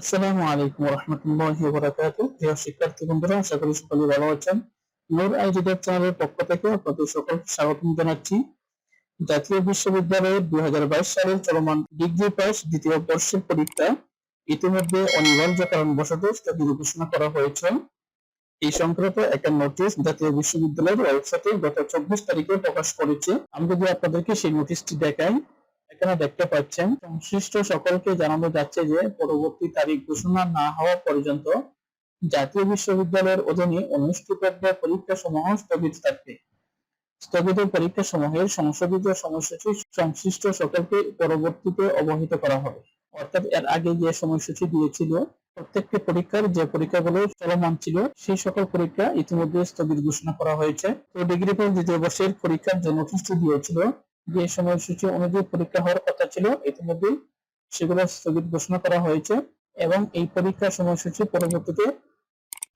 আসসালামু আলাইকুম রহমতুল্লাহি প্রিয় শিক্ষার্থী বন্ধুরা, আশা করি সকলে ভালো আছেন। নূর আইডিডের চ্যানেলের পক্ষ থেকে আপনাদের সকলকে স্বাগত জানাচ্ছি। জাতীয় বিশ্ববিদ্যালয়ের দুই সালের চলমান ডিগ্রি পাস দ্বিতীয় বর্ষের পরীক্ষা ইতিমধ্যে অনিবার্য কারণবশত স্থগিত ঘোষণা করা হয়েছে। এই সংক্রান্ত একটা নোটিশ জাতীয় বিশ্ববিদ্যালয়ের ওয়েবসাইটে গত চব্বিশ তারিখে প্রকাশ করেছে। আমি যদি আপনাদেরকে সেই নোটিশটি দেখাই এখানে দেখতে পাচ্ছেন, সংশ্লিষ্ট সকলকে জানানো যাচ্ছে যে পরবর্তী তারিখ ঘোষণা না হওয়া পর্যন্ত জাতীয় বিশ্ববিদ্যালয়ের অধীনে অনুষ্ঠিত পরীক্ষা সমূহ স্থগিত থাকবে। স্থগিত পরীক্ষা সমূহের সংশোধিত সময়সূচি সংশ্লিষ্ট সকলকে পরবর্তীতে অবহিত করা হবে। অর্থাৎ এর আগে যে সময়সূচি দিয়েছিল, প্রত্যেকটি পরীক্ষার যে পরীক্ষাগুলো চলমান ছিল, সেই সকল পরীক্ষা ইতিমধ্যে স্থগিত ঘোষণা করা হয়েছে। তো ডিগ্রি পর দ্বিতীয় বর্ষের পরীক্ষার যে দিয়েছিল যে সময়সূচি অনুযায়ী পরীক্ষা হওয়ার কথা ছিল ইতিমধ্যে সেগুলো স্থগিত ঘোষণা করা হয়েছে এবং এই পরীক্ষার সময়সূচি পরবর্তীতে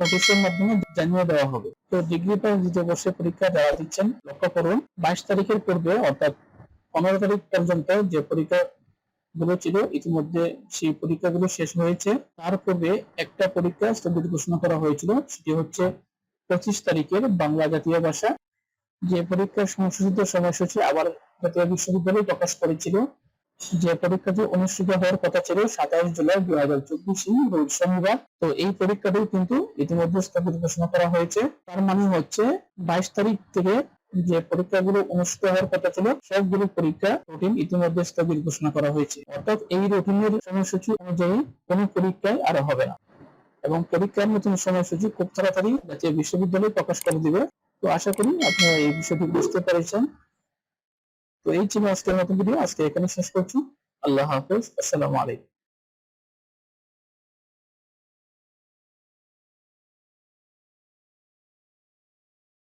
নোটিশের মাধ্যমে জানিয়ে দেওয়া হবে। তো ডিগ্রি পাস দ্বিতীয় বর্ষে পরীক্ষা দেওয়া দিচ্ছেন, লক্ষ্য করুন, বাইশ তারিখের পূর্বে, অর্থাৎ পনেরো তারিখ পর্যন্ত যে পরীক্ষা গুলো ছিল, ইতিমধ্যে সেই পরীক্ষাগুলো শেষ হয়েছে। তার পূর্বে একটা পরীক্ষা স্থগিত ঘোষণা করা হয়েছিল, সেটি হচ্ছে পঁচিশ তারিখের বাংলা জাতীয় ভাষা। যে পরীক্ষার সংশোধিত সময়সূচি আবার জাতীয় বিশ্ববিদ্যালয় প্রকাশ করেছিল। যে পরীক্ষাটি অনুষ্ঠিত হওয়ার কথা ছিল সাতাশ জুলাই দুই হাজার চব্বিশ রোজ শনিবার। তো এই পরীক্ষাটি কিন্তু ইতিমধ্যে স্থগিত ঘোষণা করা হয়েছে। তার মানে হচ্ছে বাইশ তারিখ থেকে যে পরীক্ষাগুলো অনুষ্ঠিত হওয়ার কথা ছিল, সবগুলো পরীক্ষা রুটিন ইতিমধ্যে স্থগিত ঘোষণা করা হয়েছে। অর্থাৎ এই রুটিনের সময়সূচি অনুযায়ী কোনো পরীক্ষায় আর হবে না। এবং পরীক্ষার নতুন সময়সূচি খুব তাড়াতাড়ি জাতীয় বিশ্ববিদ্যালয় প্রকাশ করে দিবে। তো আশা করি আপনারা এই বিষয়টি বুঝতে পেরেছেন। তো এই ছিল আজকের মতো ভিডিও আজকে এখানে শেষ করছি। আল্লাহ হাফেজ। আসসালামু আলাইকুম।